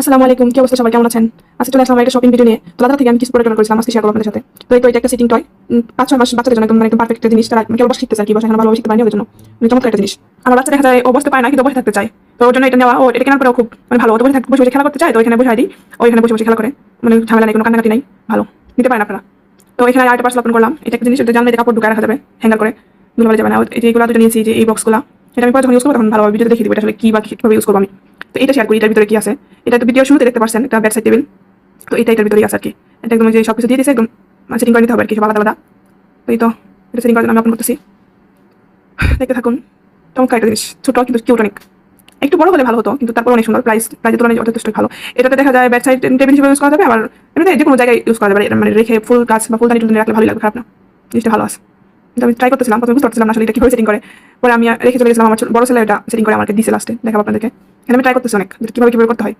আসসালামু আলাইকুম, কি অবস্থা সবাই? কেমন আছেন? আজকে চলে আসলাম একটা শপিং ভিডিও নিয়ে। তো থেকে আমি কিছু প্রোডাক্ট অর্ডার করেছিলাম আজকে শেয়ার করব আপনাদের সাথে। তো এই তো এটা একটা সিটিং টয় পাঁচ, ছয় মাস বাচ্চাদের জন্য একদম মানে একদম পারফেক্ট জিনিস। তারা কেবল বসে শিখতে চায় কি বসে ভালো শিখতে পারেনি ওদের জন্য। মানে চমৎকার একটা জিনিস। আমার বাচ্চা দেখা যায়, ও বসতে পারে না, কিন্তু বসে থাকতে চায়। তো ওর জন্য এটা নেওয়া, ও এটা কেনার পরেও খুব মানে ভালো। বসে থাকতে বসে বসে খেলা করতে চায়, তো এখানে বসে দিই। ও এখানে বসে বসে খেলা করে। মানে ঝামেলা নেই, কোনো কান্নাকাটি নাই। ভালো। নিতে পারেন আপনারা। তো এখানে আরেকটা পার্সেল ওপেন করলাম। এটা একটা জিনিস জানলে কাপড় ঢুকে রাখা যাবে হ্যাঙ্গার করে। ধুলো যাবে না। এই যে দুটো নিয়েছি, যে এই বক্সগুলো এটা আমি পরে যখন ইউজ করব তখন ভালোভাবে ভিডিওতে দেখিয়ে দিব, এটা আসলে কি বা কীভাবে ইউজ করব আমি। তো এটা শেয়ার করি, এটার ভিতরে কি আছে? এটা তো ভিডিও শুরুতে দেখতে পাচ্ছেন এটা ব্যাক সাইড টেবিল তো এটা, এটার ভিতরেই আছে আর কি। একদম যে সব কিছু দিয়ে দিয়েছে, একদম সেটিং করে নিতে হবে আর কি, সব আলাদা আলাদা। তো এটা সেটিং করার জন্য আমি ওপেন করতেছি। দেখতে থাকুন, চমৎকার একটা জিনিস, ছোট কিন্তু কিউট অনেক। একটু বড় হলে ভালো হতো, কিন্তু তারপর অনেক সুন্দর প্রাইস প্রাইসের তুলনায় যথেষ্ট ভালো। এটাতে দেখা যায় ব্যাক সাইড টেবিল হিসেবে ইউজ করা যাবে, আবার এমনিতে যে কোনো জায়গায় ইউজ করা যাবে মানে রেখে ফুল গাছ বা ফুলদানি টুলদানি রাখলে ভালোই লাগবে, খারাপ না। জিনিসটা ভালো আছে। আমি ট্রাই করতেছিলাম, প্রথমে বুঝতে পারছিলাম আসলে এটা কীভাবে সেটিং করে। পরে আমি রেখে চলে গেছিলাম, আমার বড় ছেলে এটা সেটিং করে আমাকে দিয়েছে লাস্টে দেখাবো আপনাদেরকে। আমি ট্রাই করতেছি অনেক কীভাবে কীভাবে করতে হয়।